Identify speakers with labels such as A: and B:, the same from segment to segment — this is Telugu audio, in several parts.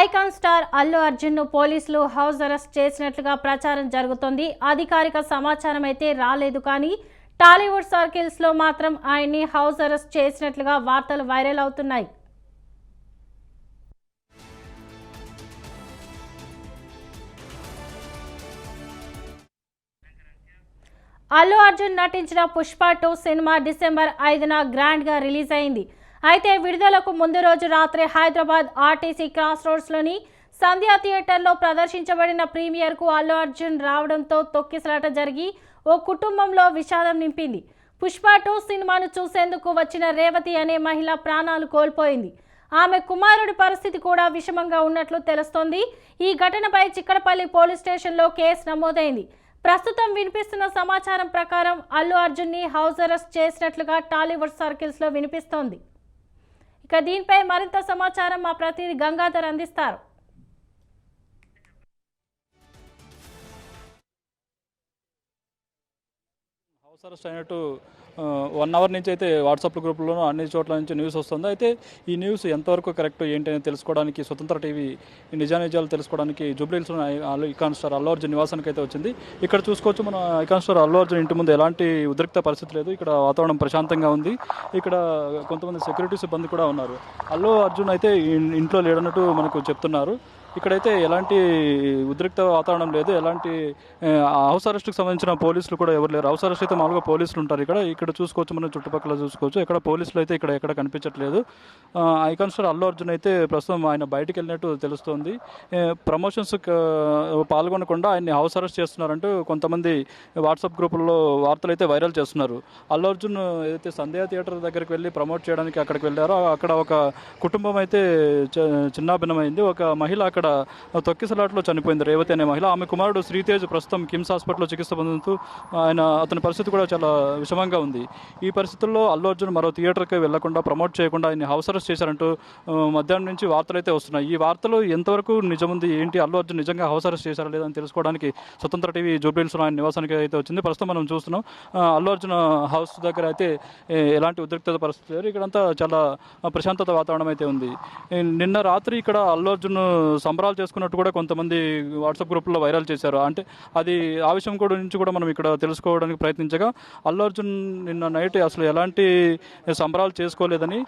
A: ఐకాన్ స్టార్ అల్లు అర్జున్ను పోలీసులు హౌస్ అరెస్ట్ చేసినట్లుగా ప్రచారం జరుగుతోంది. అధికారిక సమాచారం అయితే రాలేదు కానీ టాలీవుడ్ సర్కిల్స్లో మాత్రం ఆయన్ని హౌస్ అరెస్ట్ చేసినట్లుగా వార్తలు వైరల్ అవుతున్నాయి. అల్లు అర్జున్ నటించిన పుష్ప టూ సినిమా డిసెంబర్ ఐదున గ్రాండ్గా రిలీజ్ అయింది. అయితే విడుదలకు ముందు రోజు రాత్రి హైదరాబాద్ ఆర్టీసీ క్రాస్ రోడ్స్లోని సంధ్యా థియేటర్లో ప్రదర్శించబడిన ప్రీమియర్కు అల్లు అర్జున్ రావడంతో తొక్కిసలాట జరిగి ఓ కుటుంబంలో విషాదం నింపింది. పుష్ప టూ సినిమాను చూసేందుకు వచ్చిన రేవతి అనే మహిళ ప్రాణాలు కోల్పోయింది. ఆమె కుమారుడి పరిస్థితి కూడా విషమంగా ఉన్నట్లు తెలుస్తోంది. ఈ ఘటనపై చిక్కడపల్లి పోలీస్ స్టేషన్లో కేసు నమోదైంది. ప్రస్తుతం వినిపిస్తున్న సమాచారం ప్రకారం అల్లు అర్జున్ని హౌస్ అరెస్ట్ చేసినట్లుగా టాలీవుడ్ సర్కిల్స్లో వినిపిస్తోంది. ఇక దీనిపై మరింత సమాచారం మా ప్రతినిధి గంగాధర్ అందిస్తారు.
B: హౌస్ అరెస్ట్ అయినట్టు వన్ అవర్ నుంచి అయితే వాట్సాప్ గ్రూప్లోనూ అన్ని చోట్ల నుంచి న్యూస్ వస్తుంది. అయితే ఈ న్యూస్ ఎంతవరకు కరెక్ట్ ఏంటి అని తెలుసుకోవడానికి స్వతంత్ర టీవీ నిజానిజాలు తెలుసుకోవడానికి జూబ్లీహిల్స్లో అల్లు ఇకాన్ స్టార్ అల్లు అర్జున్ నివాసానికి అయితే వచ్చింది. ఇక్కడ చూసుకోవచ్చు మన ఇకాన్ స్టార్ అల్లు అర్జున్ ఇంటి ముందు ఎలాంటి ఉద్రిక్త పరిస్థితి లేదు. ఇక్కడ వాతావరణం ప్రశాంతంగా ఉంది. ఇక్కడ కొంతమంది సెక్యూరిటీ సిబ్బంది కూడా ఉన్నారు. అల్లు అర్జున్ అయితే ఇంట్లో లేడన్నట్టు మనకు చెప్తున్నారు. ఇక్కడైతే ఎలాంటి ఉద్రిక్త వాతావరణం లేదు. ఎలాంటి హౌస్ అరెస్ట్కి సంబంధించిన పోలీసులు కూడా ఎవరు లేరు. హౌస్ అరెస్ట్ అయితే మామూలుగా పోలీసులు ఉంటారు ఇక్కడ. ఇక్కడ చూసుకోవచ్చు మనం చుట్టుపక్కల చూసుకోవచ్చు. ఇక్కడ పోలీసులు అయితే ఇక్కడ ఎక్కడ కనిపించట్లేదు. I icon star Allu Arjun అయితే ప్రస్తుతం ఆయన బయటికి వెళ్ళినట్టు తెలుస్తోంది. ప్రమోషన్స్ పాల్గొనకుండా ఆయన్ని హౌస్ అరెస్ట్ చేస్తున్నారంటూ కొంతమంది వాట్సాప్ గ్రూపుల్లో వార్తలు అయితే వైరల్ చేస్తున్నారు. అల్లు అర్జున్ ఏదైతే సంధ్యా థియేటర్ దగ్గరికి వెళ్ళి ప్రమోట్ చేయడానికి అక్కడికి వెళ్ళారో అక్కడ ఒక కుటుంబం అయితే చిన్నాభిన్నమైంది. ఒక మహిళ అక్కడ తొక్కిసలాట్లో చనిపోయింది రేవతి అనే మహిళ. ఆమె కుమారుడు శ్రీతేజ్ ప్రస్తుతం కిమ్స్ హాస్పిటల్లో చికిత్స పొందుతూ ఆయన అతని పరిస్థితి కూడా చాలా విషమంగా ఉంది. ఈ పరిస్థితుల్లో అల్లు అర్జున్ మరో థియేటర్కి వెళ్ళకుండా ప్రమోట్ చేయకుండా ఆయన హౌస్ అరెస్ట్ చేశారంటూ మధ్యాహ్నం నుంచి వార్తలు అయితే వస్తున్నాయి. ఈ వార్తలు ఎంతవరకు నిజముంది? ఏంటి అల్లు అర్జున్ నిజంగా హౌస్ అరెస్ట్ చేశారా లేదని తెలుసుకోవడానికి స్వతంత్ర టీవీ జూబ్లీహిల్స్లో ఆయన నివాసానికి అయితే వచ్చింది. ప్రస్తుతం మనం చూస్తున్నాం అల్లు అర్జున్ హౌస్ దగ్గర అయితే ఎలాంటి ఉద్రిక్తత పరిస్థితి లేదు. ఇక్కడంతా చాలా ప్రశాంతత వాతావరణం అయితే ఉంది. నిన్న రాత్రి ఇక్కడ అల్లు అర్జున్ సంబరాలు చేసుకున్నట్టు కూడా కొంతమంది వాట్సాప్ గ్రూప్లో వైరల్ చేశారు. అంటే అది ఆ విషయం కూడా నుంచి కూడా మనం ఇక్కడ తెలుసుకోవడానికి ప్రయత్నించగా అల్లు అర్జున్ నిన్న నైట్ అసలు ఎలాంటి సంబరాలు చేసుకోలేదని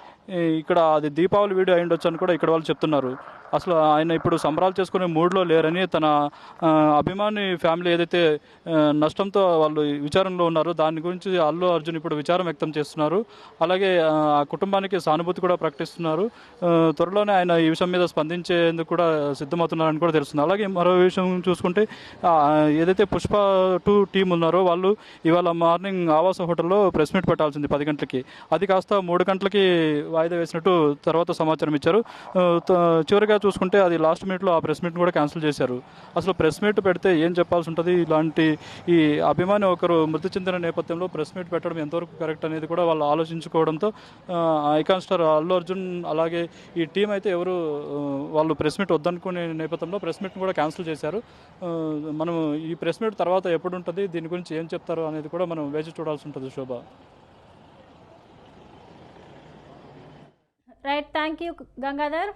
B: ఇక్కడ అది దీపావళి వీడియో అయి ఉండొచ్చు అని కూడా ఇక్కడ వాళ్ళు చెప్తున్నారు. అసలు ఆయన ఇప్పుడు సంబరాలు చేసుకునే మూడ్లో లేరని తన అభిమాని ఫ్యామిలీ ఏదైతే నష్టంతో వాళ్ళు విచారంలో ఉన్నారో దాని గురించి అల్లు అర్జున్ ఇప్పుడు విచారం వ్యక్తం చేస్తున్నారు. అలాగే ఆ కుటుంబానికి సానుభూతి కూడా ప్రకటిస్తున్నారు. త్వరలోనే ఆయన ఈ విషయం మీద స్పందించేందుకు కూడా సిద్ధమవుతున్నారని కూడా తెలుస్తుంది. అలాగే మరో విషయం చూసుకుంటే ఏదైతే పుష్ప టూ టీం ఉన్నారో వాళ్ళు ఇవాళ మార్నింగ్ ఆవాస హోటల్లో ప్రెస్ మీట్ పెట్టాల్సింది పది గంటలకి. అది కాస్త మూడు గంటలకి వాయిదా వేసినట్టు తర్వాత సమాచారం ఇచ్చారు. చివరిగా చూసుకుంటే అది లాస్ట్ మినిట్లో ఆ ప్రెస్ మీట్ కూడా క్యాన్సిల్ చేశారు. అసలు ప్రెస్ మీట్ పెడితే ఏం చెప్పాల్సి ఉంటుంది? ఇలాంటి ఈ అభిమాని ఒకరు మృతి చెందిన నేపథ్యంలో ప్రెస్ మీట్ పెట్టడం ఎంతవరకు కరెక్ట్ అనేది కూడా వాళ్ళు ఆలోచించుకోవడంతో ఐకాన్ స్టార్ అల్లు అర్జున్ అలాగే ఈ టీం అయితే ఎవరు వాళ్ళు ప్రెస్ మీట్ అనుకునే నేపథ్యంలో ప్రెస్ మీట్ని కూడా క్యాన్సిల్ చేశారు. మనం ఈ ప్రెస్ మీట్ తర్వాత ఎప్పుడు ఉంటుంది దీని గురించి ఏం చెప్తారు అనేది కూడా మనం వేచి చూడాల్సి ఉంటుంది Shobha.
A: Right thank you Gangadhar